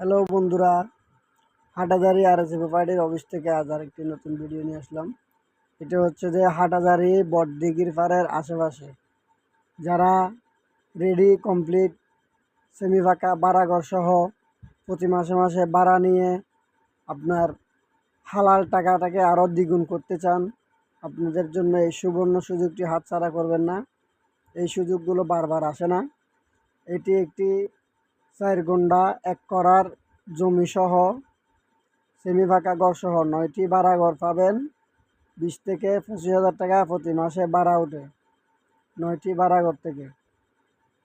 Hello বন্ধুরা হাটাজারি আর এস পার্টির অফিস থেকে আজ আর একটি নতুন ভিডিও নিয়ে আসলাম। এটা হচ্ছে যে হাটাজারি বটদিঘির পাড়ের আশেপাশে। যারা রেডি কমপ্লিট সেমি ফাঁকা বাড়াঘর সহ প্রতি মাসে মাসে ভাড়া নিয়ে আপনার হালাল টাকাটাকে আরও দ্বিগুণ করতে চান, আপনাদের জন্য এই সুবর্ণ সুযোগটি হাতছাড়া করবেন না। এই সুযোগগুলো বারবার আসে না। এটি একটি চার গুন্ডা এক করার জমি সহ সেমি ফাঁকা ঘর সহ নয়টি ভাড়া ঘর পাবেন। বিশ থেকে পঁচিশ হাজার টাকা প্রতি মাসে ভাড়া ওঠে নয়টি ভাড়া ঘর থেকে।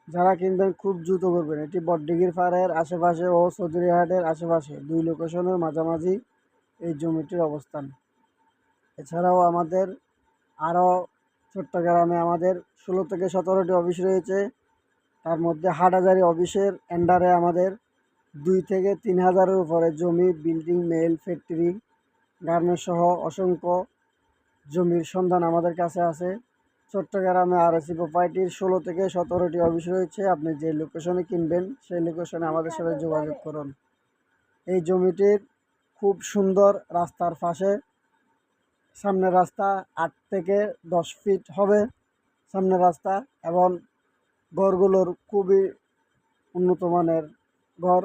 যারা কিনবেন খুব দ্রুত করবেন। এটি বডডিগির পাড়ের আশেপাশে ও চৌধুরীহাটের আশেপাশে। দুই লোকেশনের মাঝামাঝি এই জমিটির অবস্থান। এছাড়াও আমাদের আরও চট্টগ্রামে আমাদের ষোলো থেকে সতেরোটি অফিস রয়েছে। তার মধ্যে হাটহাজারি অফিসের এন্ডারে আমাদের দুই থেকে তিন হাজারের উপরে জমি বিল্ডিং মেল ফ্যাক্টরি গার্মেন্টস সহ অসংখ্য জমির সন্ধান আমাদের কাছে আছে। চট্টগ্রামে আর এসি প্রোপার্টির ষোলো থেকে সতেরোটি অফিস রয়েছে। আপনি যে লোকেশনে কিনবেন, সেই লোকেশনে আমাদের সাথে যোগাযোগ করুন। এই জমিটির খুব সুন্দর রাস্তার পাশে সামনের রাস্তা আট থেকে দশ ফিট হবে। সামনের রাস্তা এবং ঘরগুলোর খুবই উন্নত মানের ঘর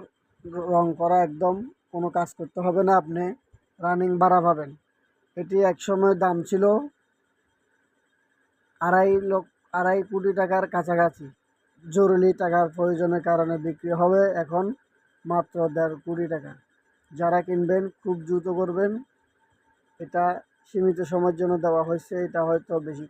রং করা একদম, কোনো কাজ করতে হবে না, আপনি রানিং ভাড়া পাবেন। এটি একসময় দাম ছিল আড়াই লক্ষ, আড়াই কোটি টাকার কাছাকাছি। জরুরি টাকার প্রয়োজনের কারণে বিক্রি হবে এখন মাত্র দেড় কোটি টাকা। যারা কিনবেন, খুব দ্রুত করবেন। এটা সীমিত সময়ের জন্য দেওয়া হয়েছে, এটা হয়তো বেশি